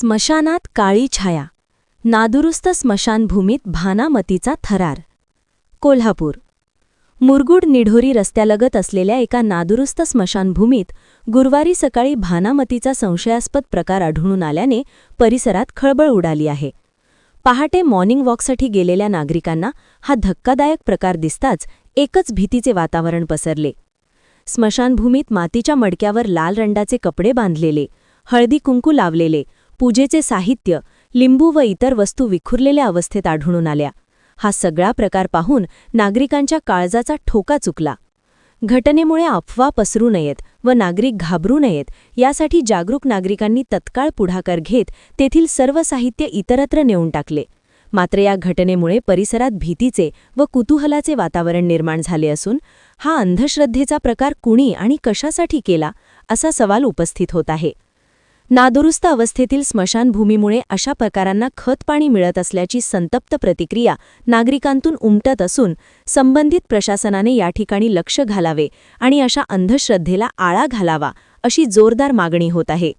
स्मशानात काळी छाया. नादुरुस्त स्मशानभूमीत भानामतीचा थरार. कोल्हापूर. मुरगुड निढोरी रस्त्यालगत असलेल्या एका नादुरुस्त स्मशानभूमीत गुरुवारी सकाळी भानामतीचा संशयास्पद प्रकार आढळून आल्याने परिसरात खळबळ उडाली आहे. पहाटे मॉर्निंग वॉकसाठी गेलेल्या नागरिकांना हा धक्कादायक प्रकार दिसताच एकच भीतीचे वातावरण पसरले. स्मशानभूमीत मातीच्या मडक्यावर लाल रंगाचे कपडे बांधलेले हळदी कुंकू लावलेले पूजेचे साहित्य लिंबू व इतर वस्तू विखुरलेल्या अवस्थेत आढळून आल्या. हा सगळा प्रकार पाहून नागरिकांच्या काळजाचा ठोका चुकला. घटनेमुळे अफवा पसरू नयेत व नागरिक घाबरू नयेत यासाठी जागरूक नागरिकांनी तत्काळ पुढाकार घेत तेथील सर्व साहित्य इतरत्र नेऊन टाकले. मात्र या घटनेमुळे परिसरात भीतीचे व कुतूहलाचे वातावरण निर्माण झाले असून हा अंधश्रद्धेचा प्रकार कुणी आणि कशासाठी केला असा सवाल उपस्थित होत आहे. नादुरुस्त अवस्थेतील स्मशानभूमीमुळे अशा प्रकारांना खतपाणी मिळत असल्याची संतप्त प्रतिक्रिया नागरिकांतून उमटत असून संबंधित प्रशासनाने या ठिकाणी लक्ष घालावे आणि अशा अंधश्रद्धेला आळा घालावा अशी जोरदार मागणी होत आहे.